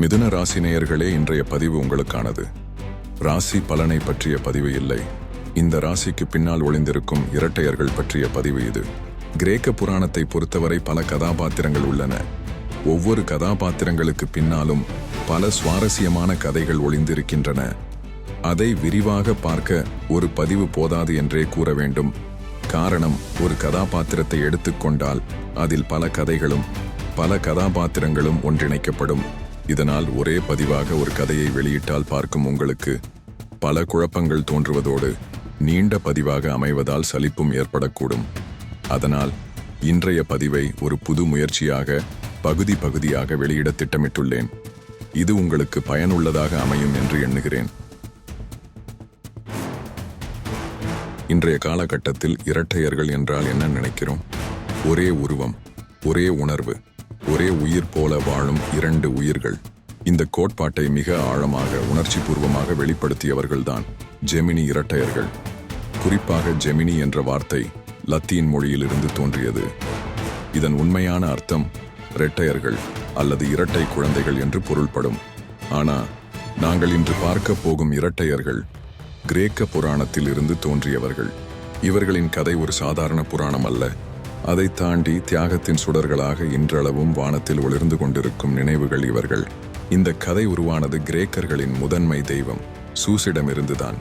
மிதுன ராசி நேயர்களே இன்றைய பதிவு உங்களுக்கானது. ராசி பலனை பற்றிய பதிவு இல்லை. இந்த ராசிக்கு பின்னால் ஒளிந்திருக்கும் இரட்டையர்கள் பற்றிய பதிவு இது. கிரேக்க புராணத்தை பொறுத்தவரை பல கதாபாத்திரங்கள் உள்ளன. ஒவ்வொரு கதாபாத்திரங்களுக்கு பின்னாலும் பல சுவாரஸ்யமான கதைகள் ஒளிந்திருக்கின்றன. அதை விரிவாக பார்க்க ஒரு பதிவு போதாது என்றே கூற வேண்டும். காரணம் ஒரு கதாபாத்திரத்தை எடுத்துக்கொண்டால் அதில் பல கதைகளும் பல கதாபாத்திரங்களும் ஒன்றிணைக்கப்படும். இதனால் ஒரே பதிவாக ஒரு கதையை வெளியிட்டால் பார்க்கும் உங்களுக்கு பல குழப்பங்கள் தோன்றுவதோடு நீண்ட பதிவாக அமைவதால் சலிப்பும் ஏற்படக்கூடும். அதனால் இன்றைய பதிவை ஒரு புது முயற்சியாக பகுதி பகுதியாக வெளியிட திட்டமிட்டுள்ளேன். இது உங்களுக்கு பயனுள்ளதாக அமையும் என்று எண்ணுகிறேன். இன்றைய காலகட்டத்தில் இரட்டையர்கள் என்றால் என்ன நினைக்கிறோம்? ஒரே உருவம் ஒரே உணர்வு ஒரே உயிர் போல வாழும் இரண்டு உயிர்கள். இந்த கோட்பாட்டை மிக ஆழமாக உணர்ச்சி பூர்வமாக வெளிப்படுத்தியவர்கள்தான் ஜெமினி இரட்டையர்கள். குறிப்பாக ஜெமினி என்ற வார்த்தை லத்தீன் மொழியிலிருந்து தோன்றியது. இதன் உண்மையான அர்த்தம் இரட்டையர்கள் அல்லது இரட்டை குழந்தைகள் என்று பொருள்படும். ஆனா நாங்கள் இன்று பார்க்க போகும் இரட்டையர்கள் கிரேக்க புராணத்தில் இருந்து தோன்றியவர்கள். இவர்களின் கதை ஒரு சாதாரண புராணம் அல்ல. அதை தாண்டி தியாகத்தின் சுடர்களாக இன்றளவும் வானத்தில் ஒளிர்ந்து கொண்டிருக்கும் நினைவுகள் இவர்கள். இந்த கதை உருவானது கிரேக்கர்களின் முதன்மை தெய்வம் சூசிடமிருந்துதான்.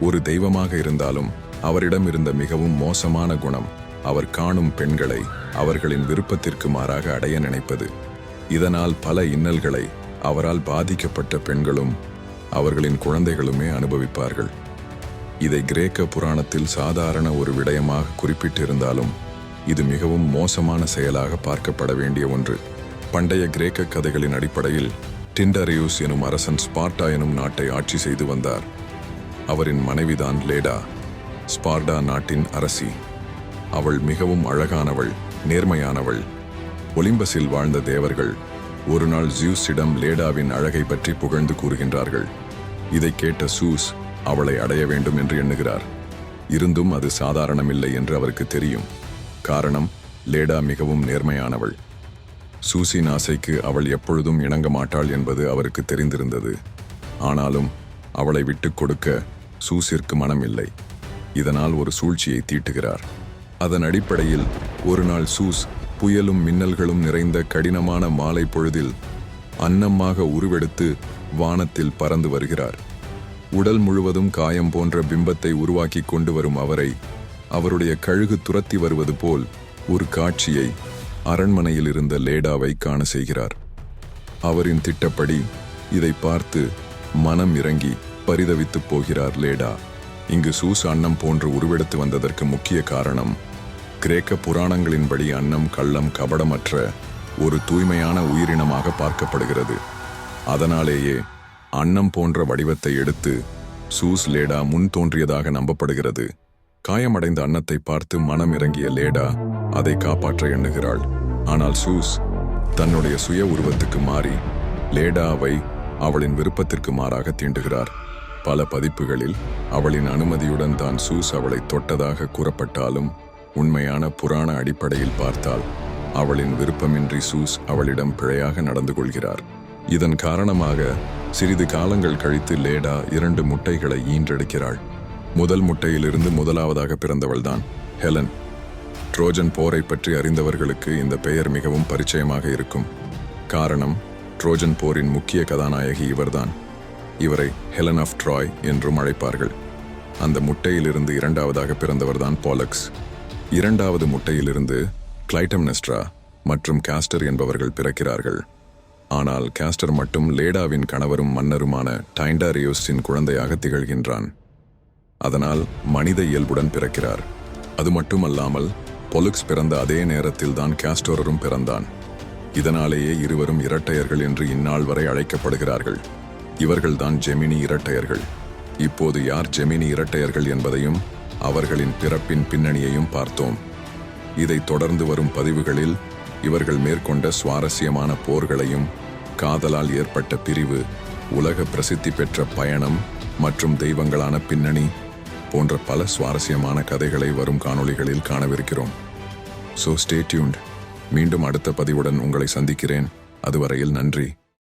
ஒரு தெய்வமாக இருந்தாலும் அவரிடம் இருந்த மிகவும் மோசமான குணம் அவர் காணும் பெண்களை அவர்களின் விருப்பத்திற்கு மாறாக அடைய நினைப்பது. இதனால் பல இன்னல்களை அவரால் பாதிக்கப்பட்ட பெண்களும் அவர்களின் குழந்தைகளுமே அனுபவிப்பார்கள். இதை கிரேக்க புராணத்தில் சாதாரண ஒரு விடயமாக குறிப்பிட்டிருந்தாலும் இது மிகவும் மோசமான செயலாக பார்க்கப்பட வேண்டிய ஒன்று. பண்டைய கிரேக்க கதைகளின் அடிப்படையில் டிண்டரியூஸ் எனும் அரசன் ஸ்பார்ட்டா எனும் நாட்டை ஆட்சி செய்து வந்தார். அவரின் மனைவிதான் லேடா ஸ்பார்டா நாட்டின் அரசி. அவள் மிகவும் அழகானவள் நேர்மையானவள். ஒலிம்பஸில் வாழ்ந்த தேவர்கள் ஒரு நாள் ஜியூஸிடம் லேடாவின் அழகை பற்றி புகழ்ந்து கூறுகின்றார்கள். இதை கேட்ட சூஸ் அவளை அடைய வேண்டும் என்று எண்ணுகிறார். இருந்தும் அது சாதாரணமில்லை என்று அவருக்கு தெரியும். காரணம் லேடா மிகவும் நேர்மையானவள். சூசின் ஆசைக்கு அவள் எப்பொழுதும் இணங்க மாட்டாள் என்பது அவருக்கு தெரிந்திருந்தது. ஆனாலும் அவளை விட்டுக் கொடுக்க சூசிற்கு மனமில்லை. இதனால் ஒரு சூழ்ச்சியை தீட்டுகிறார். அதன் அடிப்படையில் ஒரு நாள் சூஸ் புயலும் மின்னல்களும் நிறைந்த கடினமான மாலை பொழுதில் அன்னமாக உருவெடுத்து வானத்தில் பறந்து வருகிறார். உடல் முழுவதும் காயம் போன்ற பிம்பத்தை உருவாக்கி கொண்டு வரும் அவரை அவருடைய கழுகு துரத்தி வருவது போல் ஒரு காட்சியை அரண்மனையில் இருந்த லேடாவை காண செய்கிறார். அவரின் திட்டப்படி இதை பார்த்து மனம் இறங்கி பரிதவித்துப் போகிறார் லேடா. இங்கு சூஸ் அன்னம் போன்று உருவெடுத்து வந்ததற்கு முக்கிய காரணம் கிரேக்க புராணங்களின்படி அன்னம் கள்ளம் கபடமற்ற ஒரு தூய்மையான உயிரினமாக பார்க்கப்படுகிறது. அதனாலேயே அன்னம் போன்ற வடிவத்தை எடுத்து சூஸ் லேடா முன் தோன்றியதாக நம்பப்படுகிறது. காயமடைந்த அன்னத்தை பார்த்து மனம் இறங்கிய லேடா அதை காப்பாற்ற எண்ணுகிறாள். ஆனால் சூஸ் தன்னுடைய சுய உருவத்துக்கு மாறி லேடாவை அவளின் விருப்பத்திற்கு மாறாக தீண்டுகிறார். பல பதிப்புகளில் அவளின் அனுமதியுடன் தான் சூஸ் அவளை தொட்டதாக கூறப்பட்டாலும் உண்மையான புராண அடிப்படையில் பார்த்தால் அவளின் விருப்பமின்றி சூஸ் அவளிடம் பிழையாக நடந்து கொள்கிறார். இதன் காரணமாக சிறிது காலங்கள் கழித்து லேடா இரண்டு முட்டைகளை ஈன்றெடுக்கிறாள். முதல் முட்டையிலிருந்து முதலாவதாக பிறந்தவள்தான் ஹெலன். ட்ரோஜன் போரை பற்றி அறிந்தவர்களுக்கு இந்த பெயர் மிகவும் பரிச்சயமாக இருக்கும். காரணம் ட்ரோஜன் போரின் முக்கிய கதாநாயகி இவர்தான். இவரை ஹெலன் ஆஃப் ட்ராய் என்றும் அழைப்பார்கள். அந்த முட்டையிலிருந்து இரண்டாவதாக பிறந்தவர்தான் பாலக்ஸ். இரண்டாவது முட்டையிலிருந்து கிளைட்டம்னெஸ்ட்ரா மற்றும் காஸ்டர் என்பவர்கள் பிறக்கிறார்கள். ஆனால் காஸ்டர் மட்டும் லேடாவின் கணவரும் மன்னருமான டைண்டாரியோஸின் குழந்தையாக திகழ்கின்றான். அதனால் மனித இயல்புடன் பிறக்கிறார். அது மட்டுமல்லாமல் பொலுக்ஸ் பிறந்த அதே நேரத்தில் தான் கேஸ்டோரரும் பிறந்தான். இதனாலேயே இருவரும் இரட்டையர்கள் என்று இந்நாள் வரை அழைக்கப்படுகிறார்கள். இவர்கள்தான் ஜெமினி இரட்டையர்கள். இப்போது யார் ஜெமினி இரட்டையர்கள் என்பதையும் அவர்களின் பிறப்பின் பின்னணியையும் பார்த்தோம். இதை தொடர்ந்து வரும் பதிவுகளில் இவர்கள் மேற்கொண்ட சுவாரஸ்யமான போர்களையும் காதலால் ஏற்பட்ட பிரிவு உலக பிரசித்தி பெற்ற பயணம் மற்றும் தெய்வங்களான பின்னணி போன்ற பல சுவாரஸ்யமான கதைகளை வரும் காணொளிகளில் காணவிருக்கிறோம். ஸோ ஸ்டே டியூன்ட் மீண்டும் அடுத்த பதிவுடன் உங்களை சந்திக்கிறேன். அதுவரையில் நன்றி.